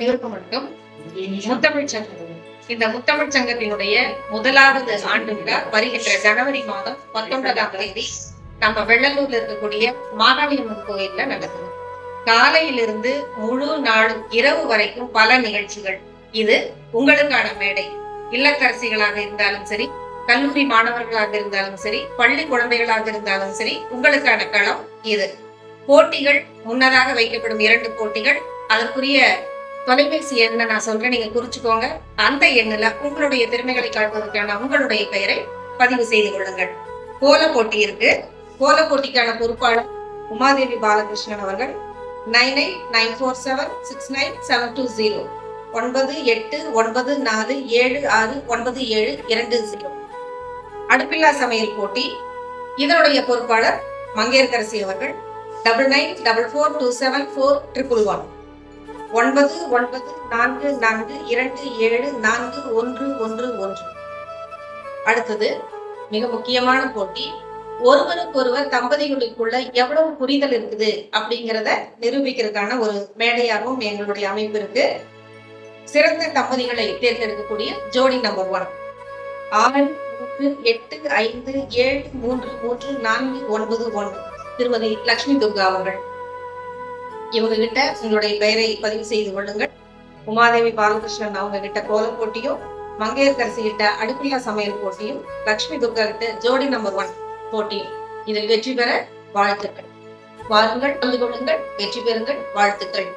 அனைவருக்கும் மட்டும் முத்தமிழ் சங்கம். இந்த முத்தமிழ் சங்கத்தினுடைய முதலாவது ஆண்டு விழா வருகின்ற ஜனவரி மாதம் பத்தொன்பதாம் தேதி நம்ம வெள்ளலூர்ல இருக்கக்கூடிய மாகாளியம்மன் கோயில்ல நடக்குது. காலையிலிருந்து முழு நாளும் இரவு வரைக்கும் பல நிகழ்ச்சிகள். இது உங்களுக்கான மேடை. இல்லத்தரசிகளாக இருந்தாலும் சரி கல்லூரி மாணவர்களாக இருந்தாலும் சரி பள்ளி குழந்தைகளாக இருந்தாலும் சரி உங்களுக்கான களம் இது. போட்டிகள் முன்னதாக வைக்கப்படும் இரண்டு போட்டிகள் அதற்குரிய தொலைபேசி எண்ணை நான் சொல்றேன் நீங்க குறிச்சுக்கோங்க. அந்த எண்ணில் உங்களுடைய திறமைகளை காட்டுவதற்கான உங்களுடைய பெயரை பதிவு செய்து கொள்ளுங்கள். கோல போட்டி இருக்கு. கோல போட்டிக்கான பொறுப்பாளர் உமாதேவி பாலகிருஷ்ணன் அவர்கள். Nine eight nine four seven six nine seven two zero. ஒன்பது எட்டு ஒன்பது நாலு ஏழு ஆறு ஒன்பது ஏழு இரண்டு ஜீரோ. அடுப்பில்லா சமையல் போட்டி. இதனுடைய பொறுப்பாளர் மங்கையர்கரசி அவர்கள். Double nine double four two seven four triple one. ஒன்பது ஒன்பது நான்கு நான்கு இரண்டு ஏழு நான்கு ஒன்று ஒன்று ஒன்று. அடுத்தது மிக முக்கியமான போட்டி. ஒருவருக்கொருவர் தம்பதிகளுக்குள்ள எவ்வளவு புரிதல் இருக்குது அப்படிங்கிறத நிரூபிக்கிறதுக்கான ஒரு மேடையாகவும் எங்களுடைய அமைப்பு இருக்கு. சிறந்த தம்பதிகளை தேர்ந்தெடுக்கக்கூடிய ஜோடி நம்பர் ஒன். ஆறு மூன்று எட்டு ஐந்து ஏழு மூன்று மூன்று நான்கு ஒன்பது ஒன்று. திருமதி லட்சுமி துர்கா அவர்கள். இவங்க கிட்ட உங்களுடைய பெயரை பதிவு செய்து கொள்ளுங்கள். உமாதேவி பாலகிருஷ்ணன் அவங்க கிட்ட கோலம் போட்டியும் மங்கையர்கரசி கிட்ட அடுப்பில்லா சமையல் போட்டியும் லட்சுமி துர்கா கிட்ட ஜோடி நம்பர் ஒன் போட்டியும் இதில் வெற்றி பெற வாழ்த்துக்கள். வாருங்கள் கலந்து கொள்ளுங்கள் வெற்றி பெறுங்கள் வாழ்த்துக்கள்.